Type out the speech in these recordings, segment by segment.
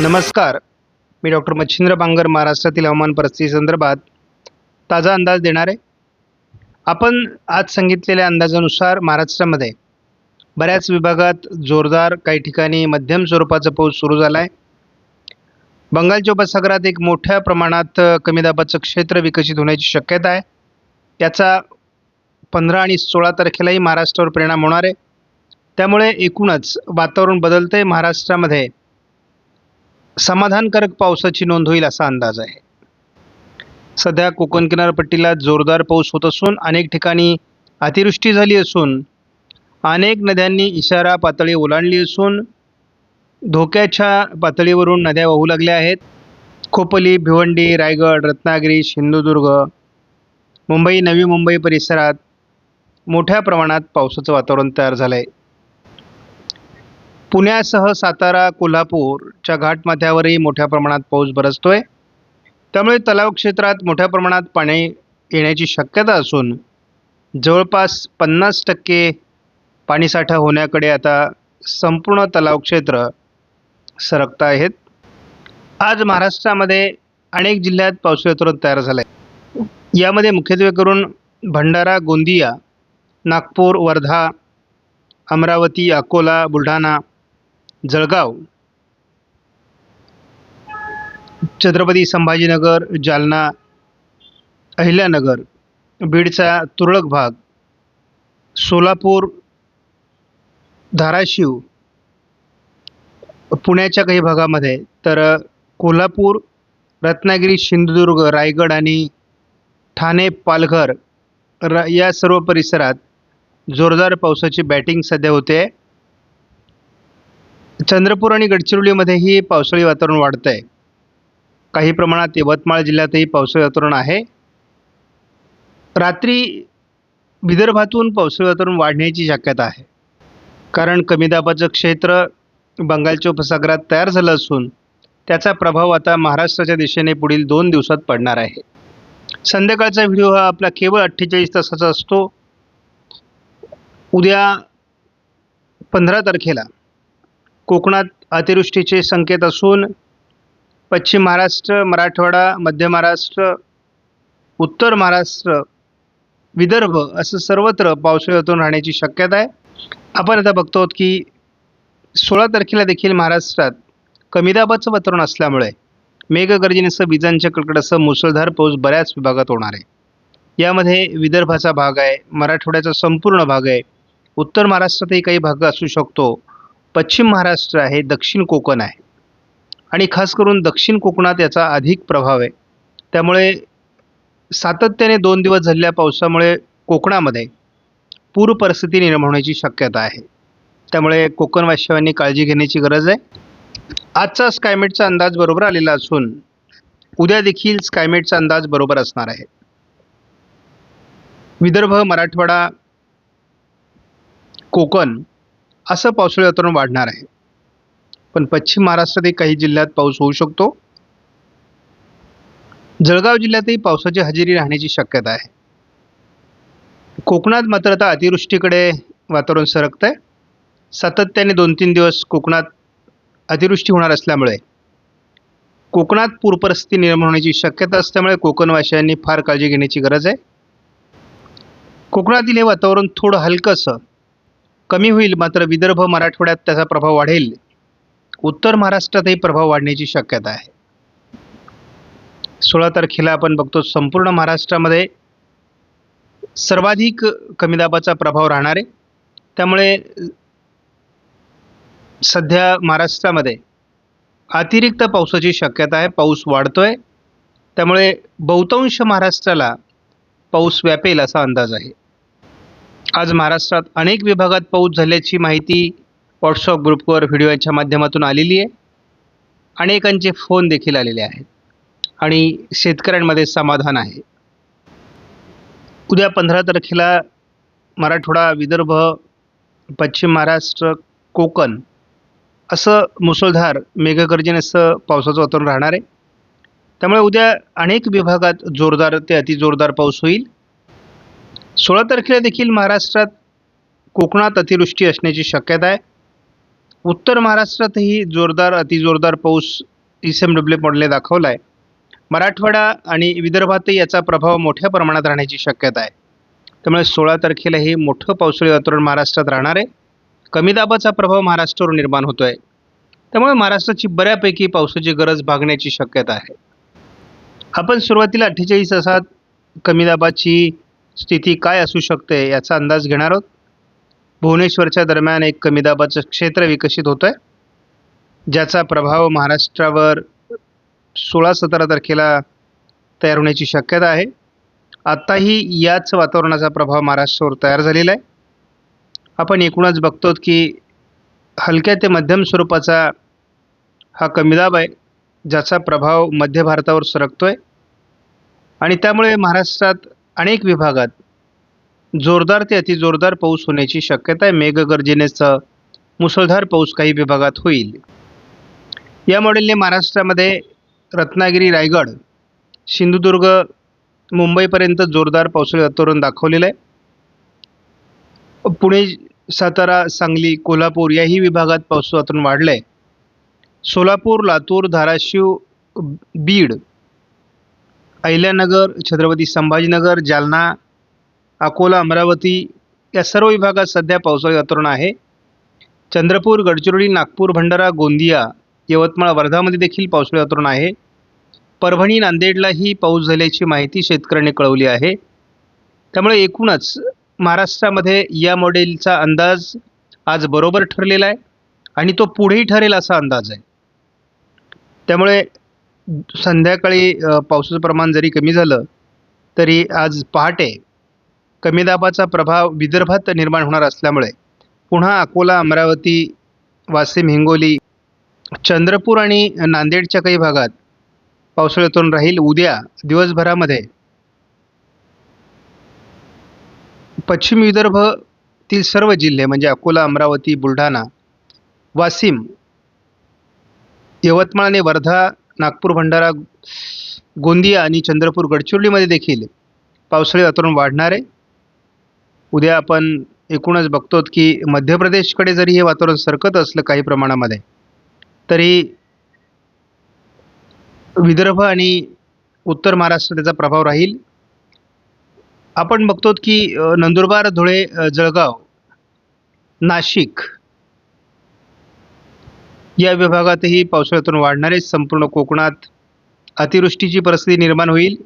नमस्कार. मी डॉक्टर मच्छिंद्र बांगर महाराष्ट्रातील हवामान परिस्थिती संदर्भात ताजा अंदाज देणार. आहे आपण आज सांगितलेल्या अंदाजानुसार महाराष्ट्रामध्ये बऱ्याच विभागात जोरदार काही ठिकाणी मध्यम स्वरूपाचा पाऊस सुरू झाला आहे बंगालच्या उपसागरात एक मोठ्या प्रमाणात कमी दाबाचं क्षेत्र विकसित होण्याची शक्यता आहे. त्याचा पंधरा आणि सोळा तारखेलाही महाराष्ट्रावर परिणाम होणार आहे. त्यामुळे एकूणच वातावरण बदलतं आहे महाराष्ट्रामध्ये. समाधानकारक पावसाची नोंद होईल असा अंदाज आहे. सध्या कोकण किनारपट्टीला जोरदार पाऊस होत असून अनेक ठिकाणी अतिवृष्टी झाली असून अनेक नद्यांनी इशारा पातळी ओलांडली असून धोक्याच्या पातळीवरून नद्या वाहू लागल्या आहेत. खोपली भिवंडी रायगड रत्नागिरी सिंधुदुर्ग मुंबई नवी मुंबई परिसरात मोठ्या प्रमाणात पावसाचं वातावरण तयार झालं आहे पुण्यासह सातारा कोल्हापूरच्या घाटमाथ्यावरही मोठ्या प्रमाणात पाऊस बरसतोय. त्यामुळे तलाव क्षेत्रात मोठ्या प्रमाणात पाणी येण्याची शक्यता असून जवळपास पन्नास टक्के पाणीसाठा होण्याकडे आता संपूर्ण तलाव क्षेत्र सरकत आहेत. आज महाराष्ट्रामध्ये अनेक जिल्ह्यात पावसाळी वातावरण तयार झालं आहे यामध्ये मुख्यत्वे करून भंडारा गोंदिया नागपूर वर्धा अमरावती अकोला बुलढाणा जळगाव. छत्रपती संभाजीनगर जालना अहिल्यानगर बीडचा तुरळक भाग सोलापूर धाराशिव पुण्याच्या काही भागामध्ये तर कोल्हापूर रत्नागिरी सिंधुदुर्ग रायगड आणि ठाणे पालघर र या सर्व परिसरात जोरदार पावसाची बॅटिंग सध्या होते. आहे चंद्रपूर आणि गडचिरोलीमध्येही पावसाळी वातावरण वाढतं आहे काही प्रमाणात यवतमाळ जिल्ह्यातही पावसाळी वातावरण आहे. रात्री विदर्भातून पावसाळी वातावरण वाढण्याची शक्यता आहे. कारण कमी दाबाचं क्षेत्र बंगालच्या उपसागरात तयार झालं असून त्याचा प्रभाव आता महाराष्ट्राच्या दिशेने पुढील दोन दिवसात पडणार आहे. संध्याकाळचा व्हिडिओ हा आपला केवळ अठ्ठेचाळीस तासाचा असतो. उद्या पंधरा तारखेला कोकणात अतिवृष्टीचे संकेत असून पश्चिम महाराष्ट्र मराठवाडा मध्य महाराष्ट्र उत्तर महाराष्ट्र विदर्भ असं सर्वत्र पावसाळी राहण्याची शक्यता आहे. आपण आता बघतो आहोत की सोळा तारखेला देखील महाराष्ट्रात कमी दाबाचं वातावरण असल्यामुळे मेघगर्जनेसह विजांच्या कडकडासह मुसळधार पाऊस बऱ्याच विभागात होणार आहे. यामध्ये विदर्भाचा भाग आहे मराठवाड्याचा संपूर्ण भाग आहे. उत्तर महाराष्ट्रातही काही भाग असू शकतो. पश्चिम महाराष्ट्र आहे दक्षिण कोकण आहे. आणि खास करून दक्षिण कोकणात याचा अधिक प्रभाव आहे. त्यामुळे सातत्याने दोन दिवस झालेल्या पावसामुळे कोकणामध्ये पूर परिस्थिती निर्माण होण्याची शक्यता आहे. त्यामुळे कोकणवासियांनी काळजी घेण्याची गरज आहे. आजचा स्कायमेटचा अंदाज बरोबर आलेला असून उद्या देखील स्कायमेटचा अंदाज बरोबर असणार आहे. विदर्भ मराठवाडा कोकण असं पावसाळी वातावरण वाढणार आहे. पण पश्चिम महाराष्ट्रातही काही जिल्ह्यात पाऊस होऊ शकतो. जळगाव जिल्ह्यातही पावसाची हजेरी राहण्याची शक्यता आहे. कोकणात मात्र आता अतिवृष्टीकडे वातावरण सरकतं आहे सातत्याने दोन तीन दिवस कोकणात अतिवृष्टी होणार असल्यामुळे कोकणात पूरपरिस्थिती निर्माण होण्याची शक्यता असल्यामुळे कोकणवासियांनी फार काळजी घेण्याची गरज आहे. कोकणातील हे वातावरण थोडं हलकंसं कमी होईल मात्र विदर्भ मराठवाड्यात त्याचा प्रभाव वाढेल. उत्तर महाराष्ट्रातही प्रभाव वाढण्याची शक्यता आहे. सोळा तारखेला आपण बघतो संपूर्ण महाराष्ट्रामध्ये सर्वाधिक कमी दाबाचा प्रभाव राहणार आहे. त्यामुळे सध्या महाराष्ट्रामध्ये अतिरिक्त पावसाची शक्यता आहे. पाऊस वाढतो आहे त्यामुळे बहुतांश महाराष्ट्राला पाऊस व्यापेल असा अंदाज आहे. आज महाराष्ट्रात अनेक विभागात पाऊस झाल्याची माहिती व्हॉट्सअप ग्रुपवर व्हिडिओच्या माध्यमातून आलेली आहे. अनेकांचे फोन देखील आलेले आहेत. आणि शेतकऱ्यांमध्ये समाधान आहे. उद्या पंधरा तारखेला मराठवाडा विदर्भ पश्चिम महाराष्ट्र कोकण असं मुसळधार मेघगर्जनेसह पावसाचं वातावरण राहणार आहे. त्यामुळे उद्या अनेक विभागात जोरदार ते अतिजोरदार पाऊस होईल. सोळा तारखेला देखील महाराष्ट्रात कोकणात अतिवृष्टी असण्याची शक्यता आहे. उत्तर महाराष्ट्रातही जोरदार अतिजोरदार पाऊस एस एम डब्ल्यू मॉडेलने दाखवला आहे मराठवाडा आणि विदर्भातही याचा प्रभाव मोठ्या प्रमाणात राहण्याची शक्यता आहे. त्यामुळे सोळा तारखेला हे मोठं पावसाळी वातावरण महाराष्ट्रात राहणार आहे. कमी दाबाचा प्रभाव महाराष्ट्रावर निर्माण होतो आहे त्यामुळे महाराष्ट्राची बऱ्यापैकी पावसाची गरज भागण्याची शक्यता आहे. आपण सुरुवातीला अठ्ठेचाळीस तासात कमी दाबाची स्थिती काय असू शकते याचा अंदाज घेणार आहोत. भुवनेश्वरच्या दरम्यान एक कमी दाबाचं क्षेत्र विकसित होतं आहे ज्याचा प्रभाव महाराष्ट्रावर सोळा सतरा तारखेला तयार होण्याची शक्यता आहे. आत्ताही याच वातावरणाचा प्रभाव महाराष्ट्रावर तयार झालेला आहे. आपण एकूणच बघतो की हलक्या ते मध्यम स्वरूपाचा हा कमी दाब आहे ज्याचा प्रभाव मध्य भारतावर सरकतो आहे आणि त्यामुळे महाराष्ट्रात अनेक विभागात जोरदार ते अतिजोरदार पाऊस होण्याची शक्यता आहे. मेघगर्जनेसह मुसळधार पाऊस काही विभागात होईल. या मॉडेलने महाराष्ट्रामध्ये रत्नागिरी रायगड सिंधुदुर्ग मुंबईपर्यंत जोरदार पावसाळी वातावरण दाखवलेलं आहे. पुणे सातारा सांगली कोल्हापूर याही विभागात पावसाचं वातावरण वाढलं आहे सोलापूर लातूर धाराशिव बीड अहिल्यानगर छत्रपती संभाजीनगर जालना अकोला अमरावती या सर्व विभागात सध्या पावसाळी वातावरण आहे. चंद्रपूर गडचिरोली नागपूर भंडारा गोंदिया यवतमाळ वर्धामध्ये देखील पावसाळी वातावरण आहे. परभणी नांदेडलाही पाऊस झाल्याची माहिती शेतकऱ्यांनी कळवली आहे. त्यामुळे एकूणच महाराष्ट्रामध्ये या मॉडेलचा अंदाज आज बरोबर ठरलेला आहे आणि तो पुढेही ठरेल असा अंदाज आहे. त्यामुळे संध्याकाळी पावसाचं प्रमाण जरी कमी झालं तरी आज पहाटे कमी दाबाचा प्रभाव विदर्भात निर्माण होणार असल्यामुळे पुन्हा अकोला अमरावती वाशिम हिंगोली चंद्रपूर आणि नांदेडच्या काही भागात पावसाळ्यातून राहील उद्या दिवसभरामध्ये. पश्चिम विदर्भातील सर्व जिल्हे म्हणजे अकोला अमरावती बुलढाणा वाशिम यवतमाळ आणि वर्धा नागपूर भंडारा गोंदिया आणि चंद्रपूर गडचिरोलीमध्ये देखील पावसाळी वातावरण वाढणार आहे. उद्या आपण एकूणच बघतो की मध्य प्रदेशकडे जरी हे वातावरण सरकत असलं काही प्रमाणामध्ये तरी विदर्भ आणि उत्तर महाराष्ट्र त्याचा प्रभाव राहील. आपण बघतो की नंदुरबार धुळे जळगाव नाशिक या विभागातही पावसाळ्यातून वाढणारे संपूर्ण कोकणात अतिवृष्टीची परिस्थिती निर्माण होईल.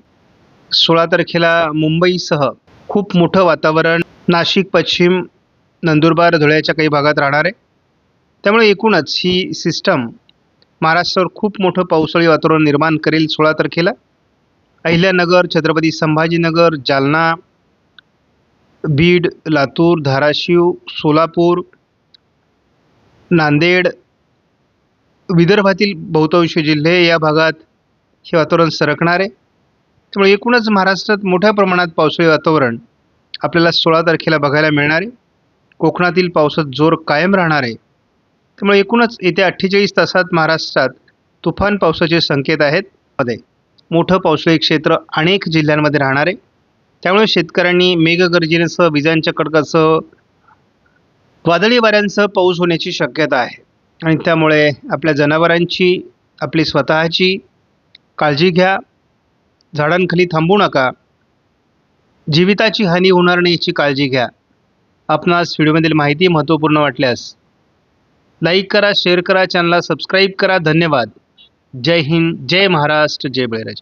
सोळा तारखेला मुंबईसह खूप मोठं वातावरण नाशिक पश्चिम नंदुरबार धुळ्याच्या काही भागात राहणार आहे. त्यामुळे एकूणच ही सिस्टम महाराष्ट्रावर खूप मोठं पावसाळी वातावरण निर्माण करेल सोळा तारखेला. अहिल्यानगर छत्रपती संभाजीनगर जालना बीड लातूर धाराशिव सोलापूर नांदेड विदर्भातील बहुतांश जिल्हे या भागात हे वातावरण सरकणार. आहे त्यामुळे एकूणच महाराष्ट्रात मोठ्या प्रमाणात पावसाळी वातावरण आपल्याला सोळा तारखेला बघायला मिळणार. आहे कोकणातील पावसात जोर कायम राहणार. आहे त्यामुळे एकूणच येत्या अठ्ठेचाळीस तासात महाराष्ट्रात तुफान पावसाचे संकेत आहेत. मध्ये मोठं पावसाळी क्षेत्र अनेक जिल्ह्यांमध्ये राहणार. आहे त्यामुळे शेतकऱ्यांनी मेघगर्जनेसह विजांच्या कडकासह वादळी वाऱ्यांसह पाऊस होण्याची शक्यता आहे. आणि त्यामुळे आपल्या जनावरांची आपली स्वतःची काळजी घ्या. झाडांखाली थांबू नका. जीविताची हानी होणार नाही याची काळजी घ्या. आपणास व्हिडिओमधील माहिती महत्त्वपूर्ण वाटल्यास लाईक करा शेअर करा चॅनलला सबस्क्राईब करा. धन्यवाद. जय हिंद जय महाराष्ट्र जय बळीराजा.